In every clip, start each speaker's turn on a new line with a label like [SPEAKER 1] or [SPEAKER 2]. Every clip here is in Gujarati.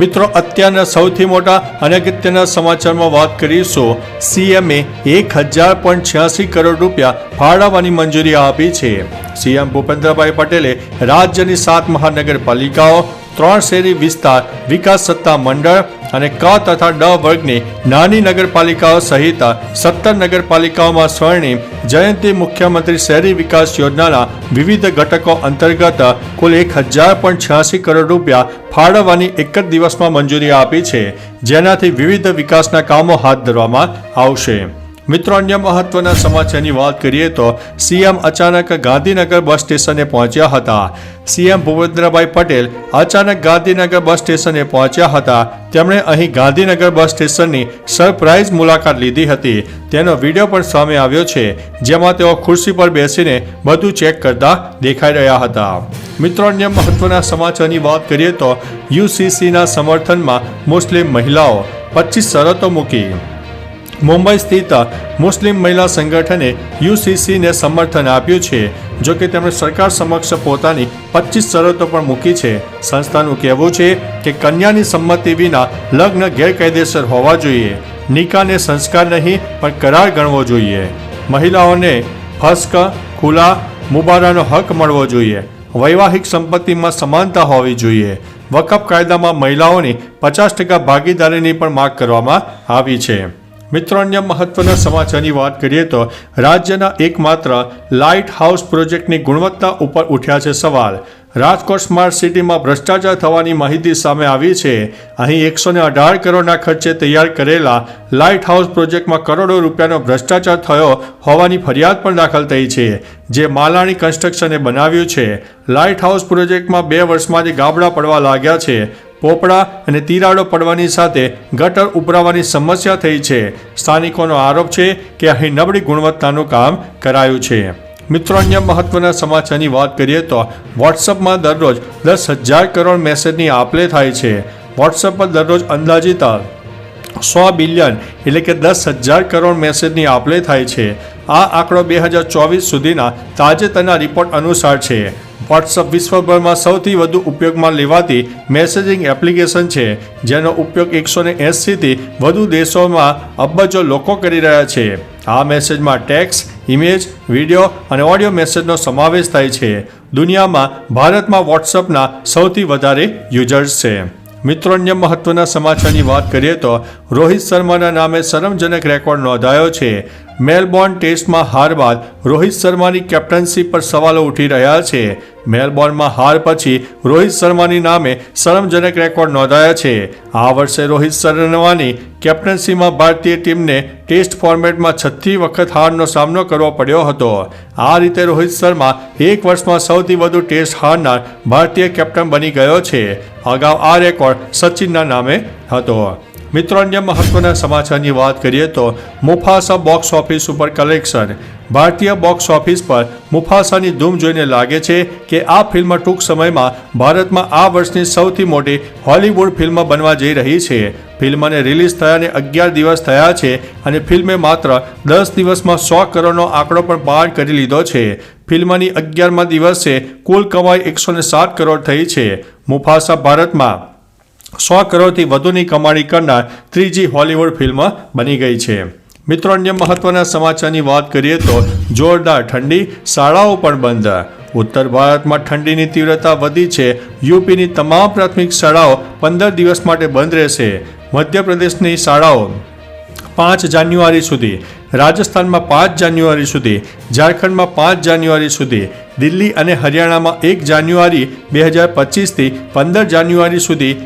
[SPEAKER 1] મિત્રો, અત્યારના સૌથી મોટા અને અગત્યના સમાચારમાં વાત કરીશું. સીએમએ એક હજાર પોઈન્ટ છ્યાસી કરોડ રૂપિયા ફાળવવાની મંજૂરી આપી છે. સીએમ ભૂપેન્દ્રભાઈ પટેલે રાજ્યની સાત મહાનગરપાલિકાઓ ત્રણ શહેરી વિસ્તાર, વિકાસ સત્તા મંડળ અને ક તથા ડ વર્ગની નાની નગરપાલિકાઓ સહિત સત્તર નગરપાલિકાઓમાં સ્વર્ણિમ જયંતિ મુખ્યમંત્રી શહેરી વિકાસ યોજનાના વિવિધ ઘટકો અંતર્ગત કુલ એક હજાર પણ છ્યાસી કરોડ રૂપિયા ફાળવવાની એક જ દિવસમાં મંજૂરી આપી છે, જેનાથી વિવિધ વિકાસના કામો હાથ ધરવામાં આવશે. મિત્રો, અન્ય મહત્વના સમાચારની વાત કરીએ તો સીએમ અચાનક ગાંધીનગર બસ સ્ટેશને પહોંચ્યા હતા. સીએમ ભૂપેન્દ્રભાઈ પટેલ અચાનક ગાંધીનગર બસ સ્ટેશને પહોંચ્યા હતા. તેમણે અહીં ગાંધીનગર બસ સ્ટેશનની સરપ્રાઇઝ મુલાકાત લીધી હતી. તેનો વીડિયો પણ સામે આવ્યો છે, જેમાં તેઓ ખુરશી પર બેસીને બધું ચેક કરતા દેખાઈ રહ્યા હતા. મિત્રો, અન્ય મહત્વના સમાચારની વાત કરીએ તો યુસીસીના સમર્થનમાં મુસ્લિમ મહિલાઓ પચીસ શરતો મૂકી. મુંબઈ સ્થિત મુસ્લિમ મહિલા સંગઠને યુસીસીને સમર્થન આપ્યું છે. જો કે તેમણે સરકાર સમક્ષ પોતાની પચીસ શરતો પણ મૂકી છે. સંસ્થાનું કહેવું છે કે કન્યાની સંમતિ વિના લગ્ન ગેરકાયદેસર હોવા જોઈએ. નિકાને સંસ્કાર નહીં, પણ કરાર ગણવો જોઈએ. મહિલાઓને ફસ્ક ખુલા મુબારાનો હક મળવો જોઈએ. વૈવાહિક સંપત્તિમાં સમાનતા હોવી જોઈએ. વકફ કાયદામાં મહિલાઓની પચાસ ટકા ભાગીદારીની પણ માગ કરવામાં આવી છે. મિત્રો અન્ય મહત્વના સમાચારની વાત કરીએ તો રાજ્યના એકમાત્ર લાઇટ હાઉસ પ્રોજેક્ટની ગુણવત્તા ઉપર ઉઠ્યા છે સવાલ. રાજકોટ સ્માર્ટ સિટીમાં ભ્રષ્ટાચાર થવાની માહિતી સામે આવી છે. અહીં એકસો ને અઢાર કરોડના ખર્ચે તૈયાર કરેલા લાઇટ હાઉસ પ્રોજેક્ટમાં કરોડો રૂપિયાનો ભ્રષ્ટાચાર થયો હોવાની ફરિયાદ પણ દાખલ થઈ છે, જે માલાણી કન્સ્ટ્રક્શને બનાવ્યું છે. લાઇટ હાઉસ પ્રોજેક્ટમાં બે વર્ષમાં જ ગાબડા પડવા લાગ્યા છે. પોપડા અને તિરાડો પડવાની સાથે ગટર ઉભરાવાની સમસ્યા થઈ છે. સ્થાનિકોનો આરોપ છે કે અહીં નબળી ગુણવત્તાનું કામ કરાયું છે. મિત્રો, અન્ય મહત્વના સમાચારની વાત કરીએ તો વોટ્સઅપમાં દરરોજ દસ હજાર કરોડ મેસેજની આપલે થાય છે. વોટ્સઅપ પર દરરોજ અંદાજિત સો બિલિયન, એટલે કે દસ હજાર કરોડ મેસેજની આપલે થાય છે. આ આંકડો બે હજાર ચોવીસ સુધીના તાજેતરના રિપોર્ટ અનુસાર છે. વોટ્સઅપ વિશ્વભરમાં સૌથી વધુ ઉપયોગમાં લેવાતી મેસેજિંગ એપ્લિકેશન છે, જેનો ઉપયોગ એકસો ને એંસીથી વધુ દેશોમાં અબજો લોકો કરી રહ્યા છે. આ મેસેજમાં ટેક્સ ઇમેજ વીડિયો અને ઓડિયો મેસેજનો સમાવેશ થાય છે. દુનિયામાં ભારતમાં વોટ્સઅપના સૌથી વધારે યુઝર્સ છે. મિત્રો અન્ય મહત્વના સમાચારની વાત કરીએ તો રોહિત શર્માના નામે શરમજનક રેકોર્ડ નોંધાયો છે. મેલબોર્ન ટેસ્ટમાં હાર બાદ રોહિત શર્માની કેપ્ટનશી પર સવાલો ઉઠી રહ્યા છે. મેલબોર્નમાં હાર પછી રોહિત શર્માની નામે શરમજનક રેકોર્ડ નોંધાયા છે. આ વર્ષે રોહિત શર્માની કેપ્ટનશીમાં ભારતીય ટીમને ટેસ્ટ ફોર્મેટમાં છઠ્ઠી વખત હારનો સામનો કરવો પડ્યો હતો. આ રીતે રોહિત શર્મા એક વર્ષમાં સૌથી વધુ ટેસ્ટ હારનાર ભારતીય કેપ્ટન બની ગયો છે. અગાઉ આ રેકોર્ડ સચિનના નામે હતો. મિત્રો, અન્ય મહત્વના સમાચારની વાત કરીએ તો મુફાસા બોક્સ ઓફિસ ઉપર કલેક્શન ભારતીય બોક્સ ઓફિસ પર મુફાસાની ધૂમ જોઈને લાગે છે કે આ ફિલ્મ ટૂંક સમયમાં ભારતમાં આ વર્ષની સૌથી મોટી હોલિવૂડ ફિલ્મ બનવા જઈ રહી છે. ફિલ્મને રિલીઝ થયાને અગિયાર દિવસ થયા છે અને ફિલ્મે માત્ર દસ દિવસમાં સો કરોડનો આંકડો પણ પાર કરી લીધો છે. ફિલ્મની અગિયારમા દિવસે કુલ કમાઈ એકસો સાત કરોડ થઈ છે. મુફાસા ભારતમાં સો કરોડથી વધુની કમાણી કરનાર ત્રીજી હોલિવૂડ ફિલ્મ બની ગઈ છે. મિત્રો, અન્ય મહત્વના સમાચારની વાત કરીએ તો જોરદાર ઠંડી, શાળાઓ પણ બંધ. ઉત્તર ભારતમાં ઠંડીની તીવ્રતા વધી છે. યુપીની તમામ પ્રાથમિક શાળાઓ પંદર દિવસ માટે બંધ રહેશે. મધ્યપ્રદેશની શાળાઓ પાંચ જાન્યુઆરી સુધી, રાજસ્થાનમાં પાંચ જાન્યુઆરી સુધી, ઝારખંડમાં પાંચ જાન્યુઆરી સુધી, દિલ્હી અને હરિયાણામાં એક જાન્યુઆરી બે હજાર પચીસથી પંદર જાન્યુઆરી સુધી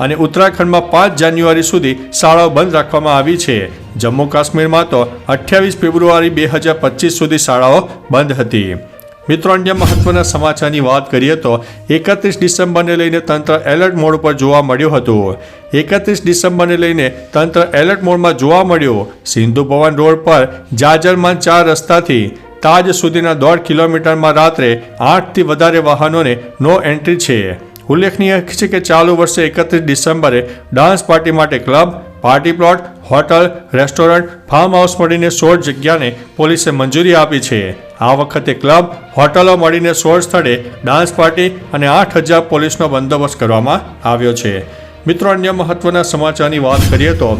[SPEAKER 1] અને ઉત્તરાખંડમાં પાંચ જાન્યુઆરી સુધી શાળાઓ બંધ રાખવામાં આવી છે. જમ્મુ કાશ્મીરમાં તો અઠ્યાવીસ ફેબ્રુઆરી બે હજાર પચીસ સુધી શાળાઓ બંધ હતી. મિત્રો, અન્ય મહત્વના સમાચારની વાત કરીએ તો એકત્રીસ ડિસેમ્બરને લઈને તંત્ર એલર્ટ મોડ પર જોવા મળ્યું હતું. એકત્રીસ ડિસેમ્બરને લઈને તંત્ર એલર્ટ મોડમાં જોવા મળ્યું. સિંધુ ભવન રોડ પર જાજરમાન ચાર રસ્તાથી તાજ સુધીના દોઢ કિલોમીટરમાં રાત્રે આઠથી વધારે વાહનોને નો એન્ટ્રી છે. ઉલ્લેખનીય છે કે ચાલુ વર્ષે એકત્રીસ ડિસેમ્બરે ડાન્સ પાર્ટી માટે club, party plot, hotel, restaurant, farm house મળીને સોળ જગ્યાને પોલીસે મંજૂરી આપી છે. આ વખતે ક્લબ, હોટલો મળીને સોળ સ્થળે ડાન્સ પાર્ટી અને આઠ હજાર પોલીસનો બંદોબસ્ત કરવામાં આવ્યો છે. મિત્રો, અન્ય મહત્વના સમાચારની વાત કરીએ તો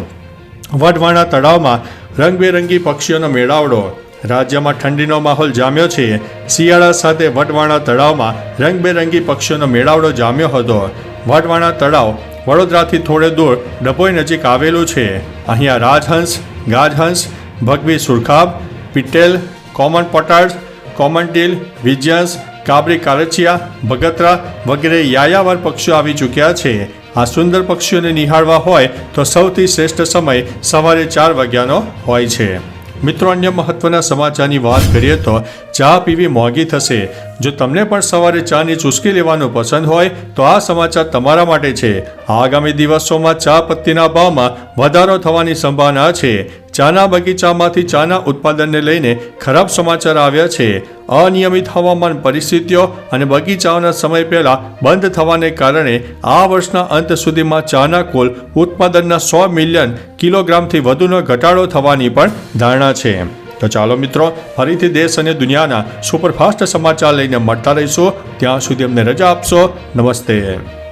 [SPEAKER 1] વઢવાણા તળાવમાં રંગબેરંગી પક્ષીઓનો મેળાવડો રાજ્યમાં ઠંડીનો માહોલ જામ્યો છે. શિયાળા સાથે વટવાણા તળાવમાં રંગબેરંગી પક્ષીઓનો મેળાવડો જામ્યો હતો. વટવાણા તળાવ વડોદરાથી થોડે દૂર, ડભોઈ નજીક આવેલું છે. અહીંયા રાજહંસ, ગાજહંસ, ભગવી સુરખાબ, પિટેલ, કોમન પટાર્ડ કોમન ટીલ, વિજ્યાસ, કાબરી કારચિયા ભગતરા વગેરે યાયાવર પક્ષીઓ આવી ચૂક્યા છે. આ સુંદર પક્ષીઓને નિહાળવા હોય તો સૌથી શ્રેષ્ઠ સમય સવારે ચાર વાગ્યાનો હોય છે. મિત્રો, અન્ય મહત્વના સમાચારની વાત કરીએ તો ચા પીવી મોંઘી થશે. જો તમને પણ સવારે ચાની ચૂસકી લેવાનું પસંદ હોય, તો આ સમાચાર તમારા માટે છે. આગામી દિવસોમાં ચા પત્તીના ભાવમાં વધારો થવાની સંભાવના છે. ચાના બગીચામાંથી ચાના ઉત્પાદનને લઈને ખરાબ સમાચાર આવ્યા છે. અનિયમિત હવામાન પરિસ્થિતિઓ અને બગીચાઓના સમય પહેલા બંધ થવાને કારણે આ વર્ષના અંત સુધીમાં ચાના કુલ ઉત્પાદનના સો મિલિયન કિલોગ્રામથી વધુનો ઘટાડો થવાની પણ ધારણા છે. તો ચાલો મિત્રો, ફરીથી દેશ અને દુનિયાના સુપરફાસ્ટ સમાચાર લઈને મળતા રહીશું. ત્યાં સુધી અમને રજા આપશો. નમસ્તે.